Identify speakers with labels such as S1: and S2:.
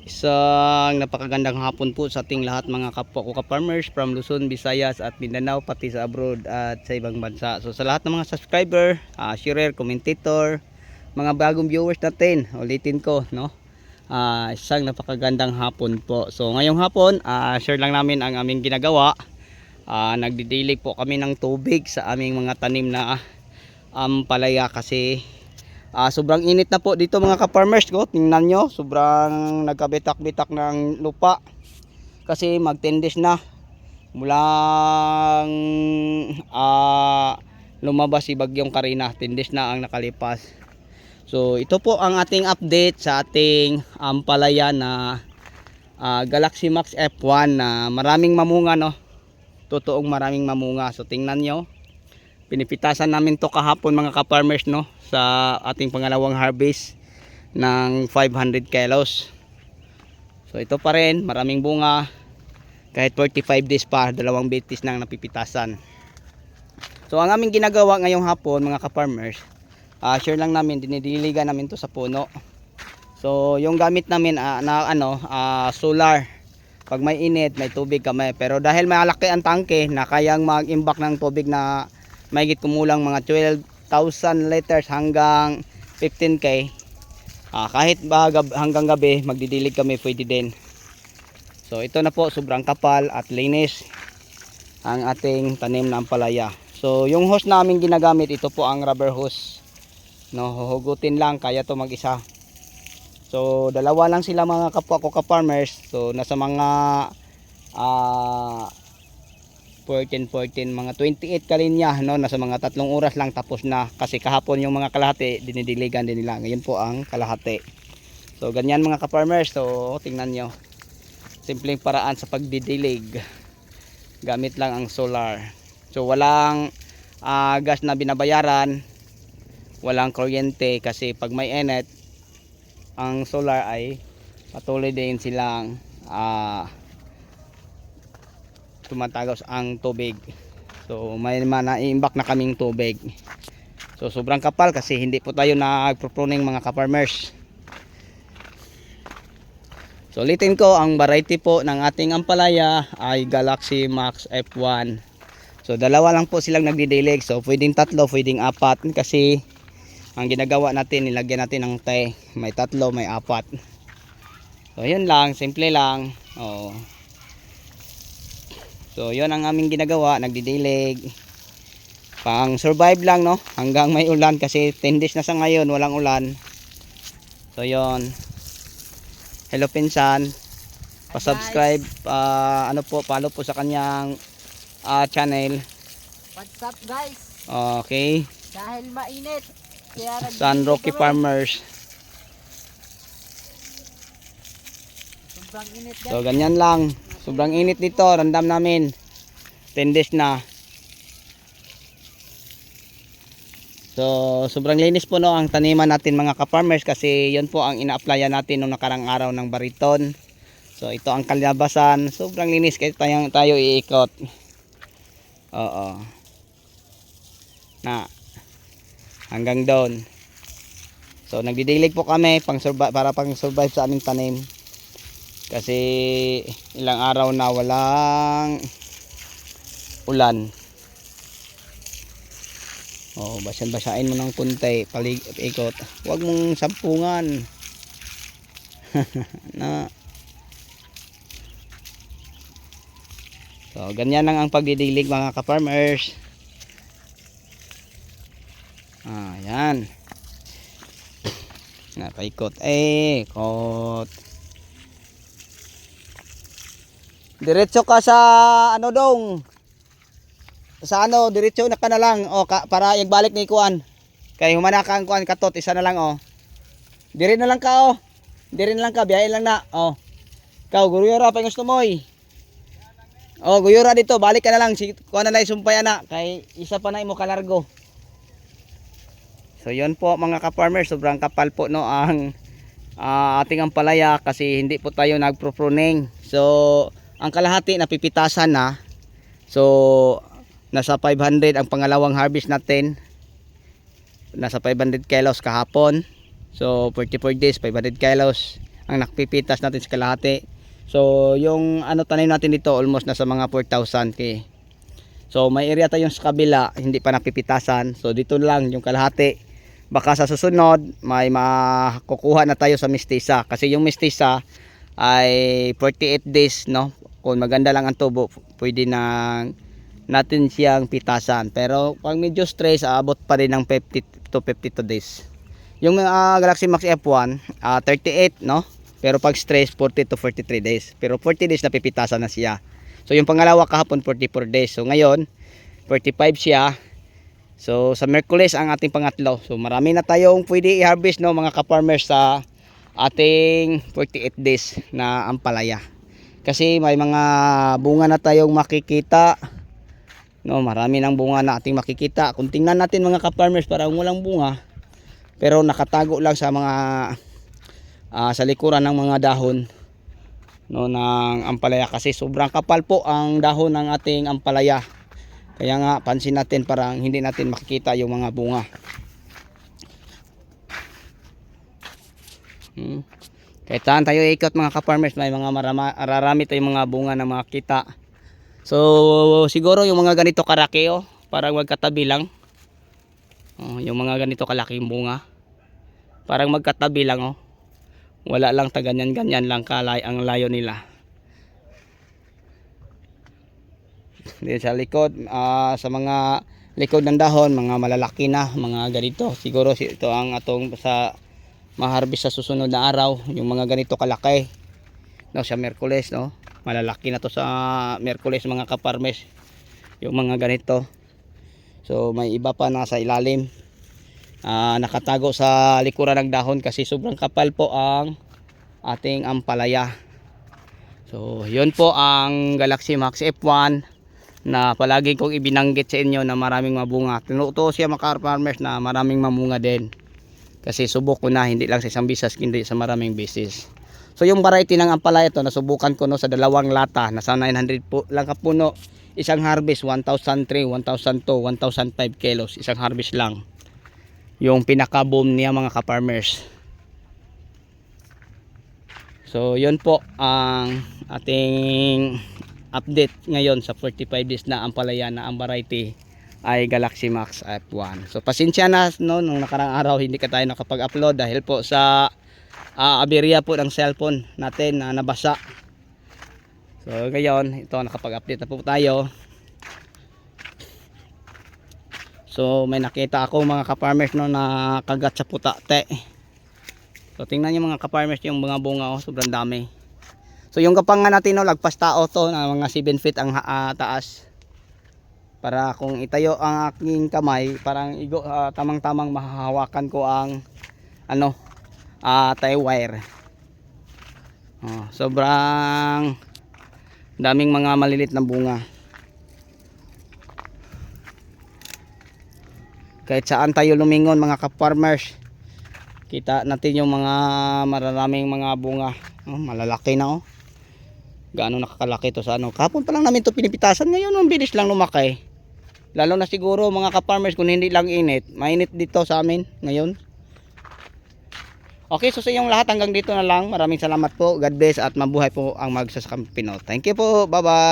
S1: Isang napakagandang hapon po sa ating lahat mga kapwa ko ka-farmers from Luzon, Visayas at Mindanao pati sa abroad at sa ibang bansa. So sa lahat ng mga subscriber, uh, sharer, commentator, mga bagong viewers natin, ulitin ko, no? Ah, isang napakagandang hapon po. So ngayong hapon, ah, share lang namin ang aming ginagawa. Ah, nagdidilig po kami ng tubig sa aming mga tanim na ampalaya kasi Ah, sobrang init na po dito mga ka-farmers ko. Tingnan nyo, sobrang nagkabitak-bitak ng lupa. Kasi mag-10 days na. Mulang ah, lumabas si Bagyong Karina. 10 days na ang nakalipas. So ito po ang ating update sa ating ampalaya na ah, Galaxy Max F1 na maraming mamunga no. Totoong maraming mamunga. So tingnan nyo. Pinipitasan namin to kahapon mga ka-farmers no sa ating pangalawang harvest ng 500 kilos. So ito pa rin, maraming bunga. Kahit 45 days pa, dalawang betis nang napipitasan. So ang aming ginagawa ngayong hapon mga ka-farmers, ah, share lang namin, dinidiligan namin to sa puno. So yung gamit namin ah, na ano, ah, solar. Pag may init, may tubig kami. Pero dahil malaki ang tangke na kayang mag-imbak ng tubig na mahigit kumulang mga 12,000 liters hanggang 15k ah, kahit ba gab- hanggang gabi magdidilig kami pwede din. So ito na po sobrang kapal at linis ang ating tanim na ampalaya so yung hose namin ginagamit ito po ang rubber hose. No huhugutin lang kaya to mag isa so dalawa lang sila mga kapwa ko ka farmers so nasa mga ah 14, 14, mga 28 kalinya, no? Nasa mga tatlong oras lang tapos na. Kasi kahapon yung mga kalahati, dinidiligan din nila. Ngayon po ang kalahati. So, ganyan mga ka-farmers. So, tingnan nyo. Simpleng paraan sa pagdidilig. Gamit lang ang solar. So, walang ah, gas na binabayaran. Walang kuryente kasi pag may init, ang solar ay patuloy din silang ah tumatagos ang tubig. So may manaimbak na kaming tubig. So sobrang kapal kasi hindi po tayo nagpro-pruning mga ka-farmers. So ulitin ko ang variety po ng ating ampalaya ay Galaxy Max F1. So dalawa lang po silang nagdidilig. So pwedeng tatlo, pwedeng apat kasi ang ginagawa natin nilagyan natin ng te. May tatlo, may apat. So yun lang, simple lang. Oh. So, yun ang aming ginagawa, nagdidilig. Pang survive lang, no? Hanggang may ulan kasi 10 days na sa ngayon, walang ulan. So, yun. Hello, Pinsan. Pa-subscribe, ah, ano po, follow po sa kanyang ah, channel.
S2: What's up guys?
S1: Okay.
S2: Dahil mainit. Kaya
S1: San Rocky Farmers. So, ganyan lang. Sobrang init dito, randam namin. 10 days na. So, sobrang linis po no ang taniman natin mga ka-farmers kasi yun po ang ina-applyan natin nung nakarang araw ng bariton. So, ito ang kalabasan. Sobrang linis kahit tayo, tayo iikot. Oo. Na. Hanggang doon. So, nagdidilig po kami pang survive, para pang survive sa aming tanim. Kasi ilang araw na walang ulan. Oh, basan-basain mo ng kunti, palig ikot. Huwag mong sampungan. na. So, ganyan lang ang pagdidilig mga ka-farmers. Ah, yan. Na, paikot. Eh, ikot. Diretso ka sa ano dong. Sa ano, diretso na ka na lang. O, ka, para igbalik ni Kuan. Kay humana ka ang Kuan katot, isa na lang o. Dire na lang ka o. Dire na lang ka, biyahe lang na. O. Ikaw, guruyora pa gusto mo. O, guyura dito, balik ka na lang. Si Kuan na isumpay na. Kay isa pa na imo kalargo. So, yun po mga ka-farmer, sobrang kapal po no ang ah, ating ampalaya kasi hindi po tayo nagpro-pruning. So, ang kalahati napipitasan na. So, nasa 500 ang pangalawang harvest natin. Nasa 500 kilos kahapon. So, 44 days, 500 kilos. ang napipitas natin sa kalahati. So yung ano tanim natin dito almost nasa mga 4,000 k. So may area tayong sa kabila hindi pa napipitasan. So dito lang yung kalahati. Baka sa susunod may makukuha na tayo sa mistisa kasi yung mistisa ay 48 days no. Kung maganda lang ang tubo pwede nang natin siyang pitasan. Pero pag medyo stress aabot pa rin ng 50 to 52 days. Yung ah, Galaxy Max F1 ah, 38 no. Pero pag stress 40 to 43 days. Pero 40 days napipitasan na siya. So yung pangalawa kahapon 44 days. So ngayon 45 siya. So sa Merkules ang ating pangatlo. So marami na tayong pwede i-harvest no mga ka-farmers sa ating 48 days na ampalaya. Kasi may mga bunga na tayong makikita. No, marami ng bunga na ating makikita. Kung tingnan natin mga ka-farmers parang walang bunga. Pero nakatago lang sa mga ah, sa likuran ng mga dahon no ng ampalaya kasi sobrang kapal po ang dahon ng ating ampalaya. Kaya nga pansin natin parang hindi natin makikita yung mga bunga. Hmm. Kahit saan tayo ikot mga ka-farmers may mga marama, mararami tayong mga bunga na makita. So siguro yung mga ganito karaki oh, parang magkatabi lang. Oh, yung mga ganito kalaking bunga. Parang magkatabi lang oh. Wala lang ta ganyan ganyan lang kalay ang layo nila. Dito sa likod, ah, sa mga likod ng dahon, mga malalaki na, mga ganito. Siguro si- ito ang atong sa maharbis sa susunod na araw, yung mga ganito kalaki. No, sa Merkules, no. Malalaki na to sa Merkules mga kaparmes. Yung mga ganito. So may iba pa nasa ilalim. Ah, nakatago sa likuran ng dahon kasi sobrang kapal po ang ating ampalaya. So, yun po ang Galaxy Max F1 na palagi kong ibinanggit sa inyo na maraming mabunga. Tinuto siya mga farmers na maraming mamunga din. Kasi subok ko na hindi lang sa isang bisas kundi sa maraming bisis. So yung variety ng ampalaya ito nasubukan ko no sa dalawang lata nasa 900 po lang kapuno. Isang harvest 1,003, 1,002, 1,005 kilos. Isang harvest lang. Yung pinaka-boom niya mga ka-farmers. So yun po ang ating update ngayon sa 45 days na ampalaya na ang variety ay Galaxy Max F1. So pasensya na no nung nakarang araw hindi ka tayo nakapag-upload dahil po sa ah, aberya po ng cellphone natin na nabasa. So ngayon ito nakapag-update na po tayo. So may nakita ako mga ka-farmers no na kagat sa putate. So tingnan niyo mga ka-farmers yung mga bunga oh, sobrang dami. So yung kapangan natin no lagpas tao to na mga 7 feet ang ah, taas. Para kung itayo ang aking kamay, parang igo ah, tamang-tamang mahahawakan ko ang ano ah tie wire. Oh, sobrang daming mga malilit na bunga. Kahit saan tayo lumingon mga ka-farmers, kita natin yung mga mararaming mga bunga. Oh, malalaki na oh. Gaano nakakalaki to sa ano. Kahapon pa lang namin to pinipitasan. Ngayon ang bilis lang lumaki. Lalo na siguro mga ka-farmers kung hindi lang init. Mainit dito sa amin ngayon. Okay, so sa inyong lahat hanggang dito na lang. Maraming salamat po. God bless at mabuhay po ang magsasakang Pino. Thank you po. Bye-bye.